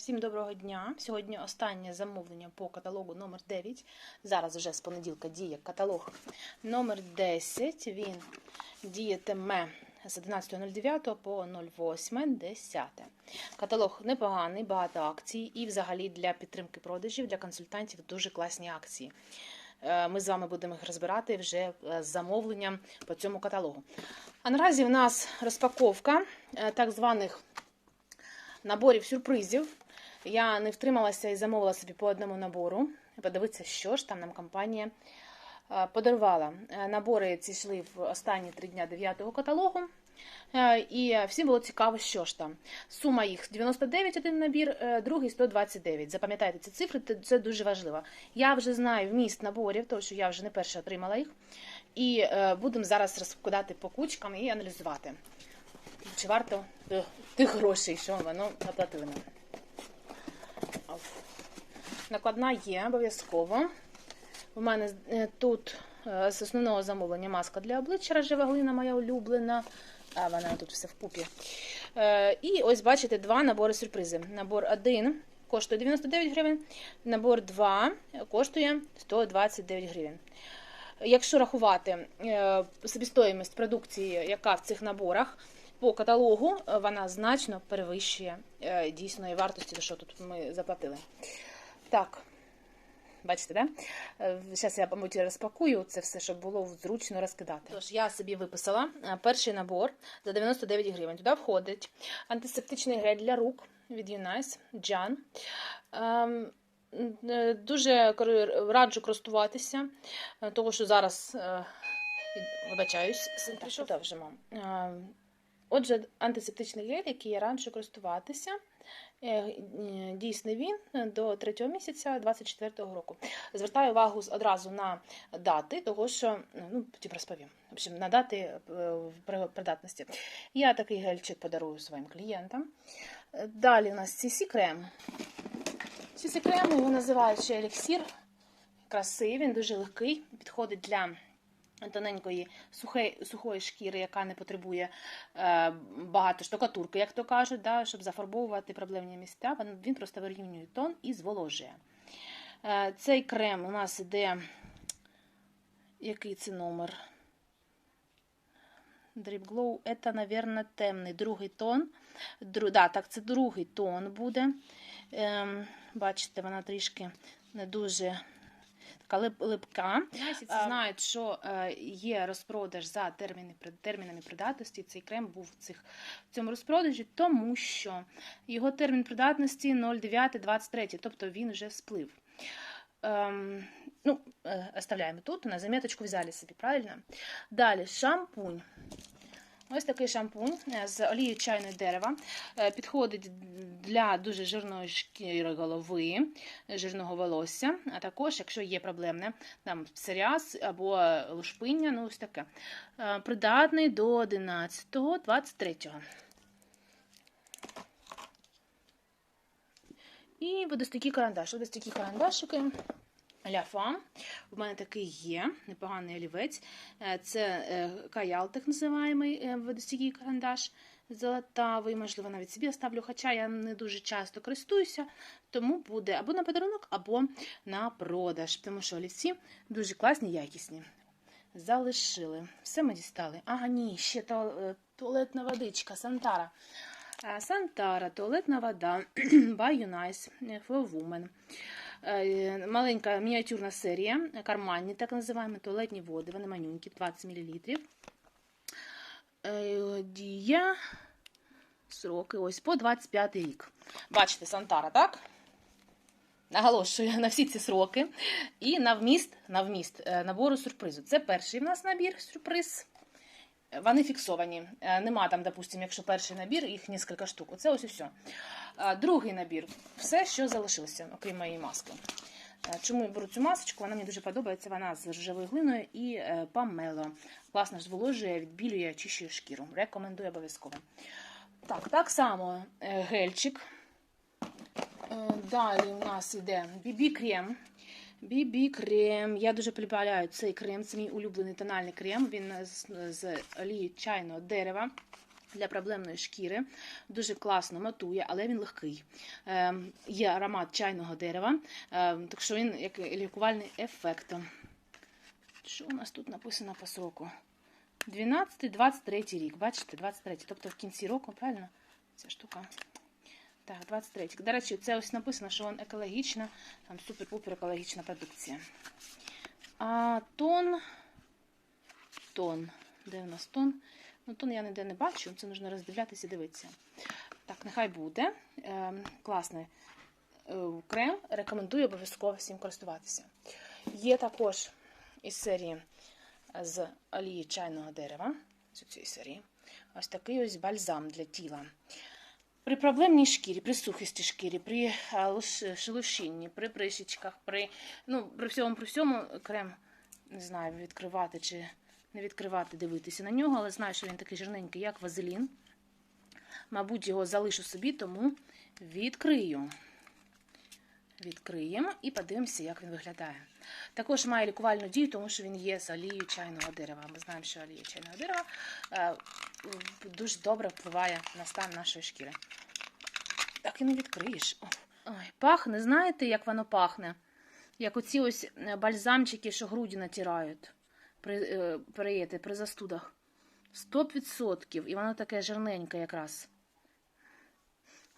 Всім доброго дня. Сьогодні останнє замовлення по каталогу номер 9. Зараз вже з понеділка діє каталог номер 10. Він діятиме з 11.09 по 08.10. Каталог непоганий, багато акцій і взагалі для підтримки продажів, для консультантів дуже класні акції. Е, Ми з вами будемо їх розбирати вже е, з замовленням по цьому каталогу. А наразі в нас розпаковка е, так званих наборів сюрпризів. Я не втрималася і замовила собі по одному набору. Подивитися, що ж там нам компанія е, подарувала. Е, Набори ці йшли в останні три дня 9-го каталогу. Е, І всім було цікаво, що ж там. Сума їх 99 один набір, другий 129. Запам'ятайте ці цифри, це- дуже важливо. Я вже знаю вміст наборів, тому що я вже не перша отримала їх. І будемо зараз розкладати по кучкам і аналізувати. Чи варто тих грошей, що воно наплатили нам? Накладна є обов'язково. У мене е, тут е, з основного замовлення маска для обличчя рожева глина, моя улюблена. А вона тут все вкупі. Е, І ось бачите два набори сюрпризи. Набор 1 коштує 99 гривень, набор 2 коштує 129 гривень. Якщо рахувати собівартість продукції, яка в цих наборах, по каталогу вона значно перевищує дійсної вартості, за що тут ми заплатили. Так, бачите, да? Зараз я, мабуть, розпакую це все, щоб було зручно розкидати. Тож, я собі виписала е, перший набор за 99 гривень. Туди входить антисептичний гель для рук від Unice Jan. Ем, е, Дуже раджу користуватися, е, того що зараз е, вибачаюсь, син прийшов та вже мам. Е, Отже, антисептичний гель, який я раніше користуватися. Е, Дійсний він до 3 місяця 24 року. Звертаю увагу одразу на дати, того що ну потім розповім. В общем, на дати е, придатності. Я такий гельчик подарую своїм клієнтам. Е, Далі у нас CC крем. CC крем його називають ще еліксір. Красивий, він дуже легкий, підходить для тоненької сухої, сухої шкіри, яка не потребує е, багато штукатурки, як то кажуть, да, щоб зафарбовувати проблемні місця. Він, просто вирівнює тон і зволожує. Е, цей крем у нас іде. Який це номер? Drip Glow, це, мабуть, темний другий тон. Дру, да, так, це другий тон буде. Ем, бачите, вона трішки не дуже така лип, липка. Всі знають, що е, є розпродаж за терміни, термінами придатності. Цей крем був в, цих, в цьому розпродажі, тому що його термін придатності 09.23, тобто він вже сплив. Ем, ну, е, оставляємо тут, на заметочку взяли собі, правильно? Далі шампунь. Ось такий шампунь е, з олією чайної дерева. Е, Підходить для дуже жирної шкіри голови, жирного волосся, а також, якщо є проблемне там псоріаз або лушпиння, ну ось таке. Е, Придатний до 11-23. І водостійкий карандаш. Водостійкі карандашики. Ляфа. У мене такий є, непоганий олівець. Е, Це е, каял, так називаємий е, водостійкий карандаш золотавий. Можливо, навіть собі оставлю, хоча я не дуже часто користуюся, тому буде або на подарунок, або на продаж. Тому що олівці дуже класні, якісні. Залишили. Все ми дістали. Ага, ні, ще туалетна водичка, Сантара. Сантара, туалетна вода, by Unice, for Women. Е, Маленька мініатюрна серія, карманні, так називаємо, туалетні води, вони манюнькі, 20 мл. Е, Дія, сроки, ось по 25 рік. Бачите, Сантара, так? Наголошую на всі ці сроки. І на вміст, на вміст е, набору сюрпризу. Це перший в нас набір сюрприз. Вони фіксовані. Е, Нема там, допустимо, якщо перший набір, їх кілька штук. Оце ось і все. Другий набір все, що залишилося, окрім моєї маски. Е, Чому я беру цю масочку? Вона мені дуже подобається. Вона з рожевою глиною і е, памело. Класно зволожує, відбілює, очищує шкіру. Рекомендую обов'язково. Так, так само гельчик. Далі у нас іде BB-крем. BB-крем. Я дуже полюбляю цей крем. Це мій улюблений тональний крем. Він з, олії чайного дерева. для проблемної шкіри. Дуже класно матує, але він легкий. Е, є аромат чайного дерева, е, так що він як лікувальний ефект. Що у нас тут написано по сроку? 12-23 рік. Бачите, 23. Тобто в кінці року, правильно? Ця штука. Так, 23. До речі, це ось написано, що він екологічна, там супер-пупер екологічна продукція. А тон. Тон. Де у нас тон? Ну, тон я ніде не бачу, це потрібно роздивлятися і дивитися. Так, нехай буде. Е, класний е, крем. Рекомендую обов'язково всім користуватися. Є також із серії з олії чайного дерева. З цієї серії. Ось такий ось бальзам для тіла. При проблемній шкірі, при сухості шкірі, при шелушінні, при прищичках, при, ну, при всьому, при всьому крем, не знаю, відкривати чи не відкривати, дивитися на нього, але знаю, що він такий жирненький, як вазелін. Мабуть, його залишу собі, тому відкрию. Відкриємо і подивимося, як він виглядає. Також має лікувальну дію, тому що він є з олією чайного дерева. Ми знаємо, що олія чайного дерева е, дуже добре впливає на стан нашої шкіри. Так і не відкриєш. Ой, пахне, знаєте, як воно пахне? Як оці ось е, бальзамчики, що груді натирають при, е, при, при, при застудах. 100%. І воно таке жирненьке якраз.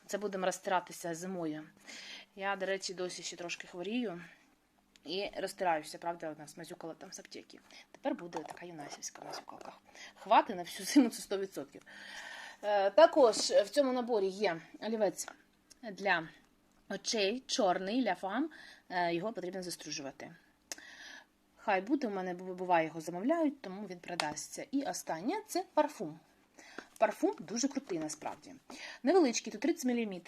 Це будемо розтиратися зимою. Я, до речі, досі ще трошки хворію. І розтираюся, правда, у нас мазюкала там з аптеки. Тепер буде така юнасівська мазюкалка. Хвати на всю зиму це 100%. Е, також в цьому наборі є олівець для очей, чорний для фам. Е, його потрібно застружувати. Хай буде, у мене буває його замовляють, тому він продасться. І останнє це парфум. Парфум дуже крутий насправді. Невеличкий, тут 30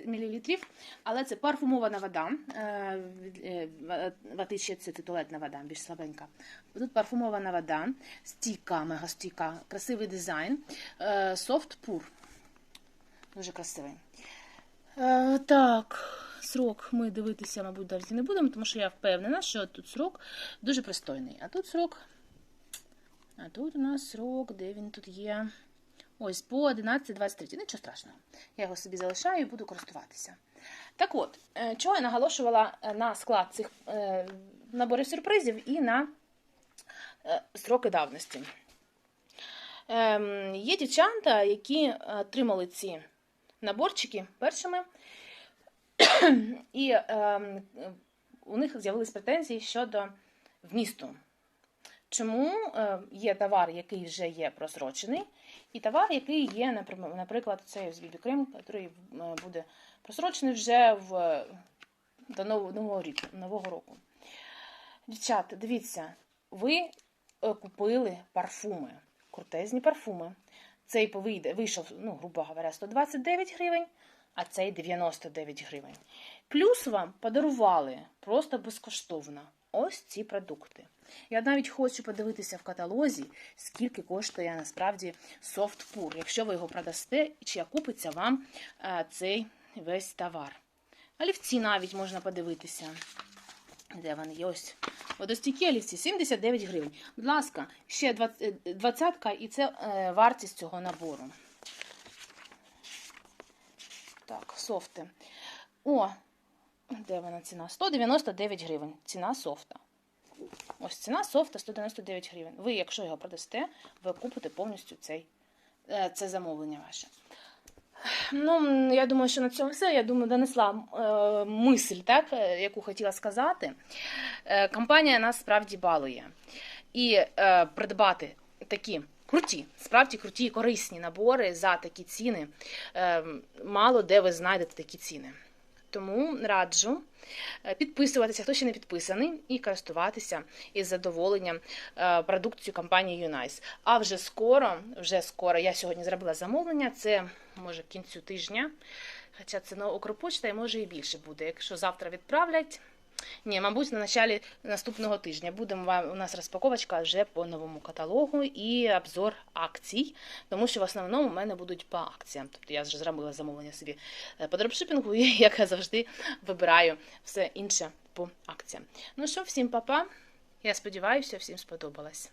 мл, але це парфумована вода. е, е, Ватичі це туалетна вода, більш слабенька. Тут парфумована вода, стійка, мега стійка, красивий дизайн. е, Софт пур. Дуже красивий. Е, Так, срок ми дивитися, мабуть, далі не будемо, тому що я впевнена, що тут срок дуже пристойний. А тут срок. А тут у нас срок, де він тут є. Ось по 11.23. Нічого страшного. Я його собі залишаю і буду користуватися. Так от, е, чого я наголошувала е, на склад цих е, наборів сюрпризів і на сроки давності. Ем, Є дівчата, які отримали ці наборчики першими, і ем, у них з'явились претензії щодо вмісту. Чому е, є товар, який вже є просрочений, і товар, який є, наприклад, цей BB крем, який е, буде просрочений вже в, до нового, нового, року. Дівчата, дивіться, ви е, купили парфуми, крутезні парфуми. Цей повийде, вийшов, ну, грубо говоря, 129 гривень, а цей 99 гривень. Плюс вам подарували просто безкоштовно ось ці продукти. Я навіть хочу подивитися в каталозі, скільки коштує насправді софтпур, якщо ви його продасте, чи окупиться вам е, цей весь товар. Олівці навіть можна подивитися. Де вони? Ось. Водостійкі олівці 79 гривень. Будь ласка, ще 20 двадцятка, і це е, вартість цього набору. Так, софти. О, де вона ціна? 199 гривень. Ціна софта. Ось ціна софта 199 гривень. Ви, якщо його продасте, ви купите повністю цей, е, це замовлення ваше. Ну, я думаю, що на цьому все. Я думаю, донесла е, мисль, так, е, яку хотіла сказати. Е, компанія нас справді балує. І е, придбати такі круті, справді круті і корисні набори за такі ціни. Е, мало де ви знайдете такі ціни. Тому раджу е, підписуватися, хто ще не підписаний, і користуватися із задоволенням е, продукцією компанії Unice. А вже скоро, вже скоро, я сьогодні зробила замовлення, це може к кінцю тижня. Хоча це на Укрпочта і може і більше буде. Якщо завтра відправлять. Ні, мабуть, на початку наступного тижня буде у нас розпаковочка вже по новому каталогу і обзор акцій, тому що в основному у мене будуть по акціям. Тобто я вже зробила замовлення собі е, по дропшипінгу, і як я завжди вибираю все інше по акціям. Ну що, всім па-па. Я сподіваюся, всім сподобалось.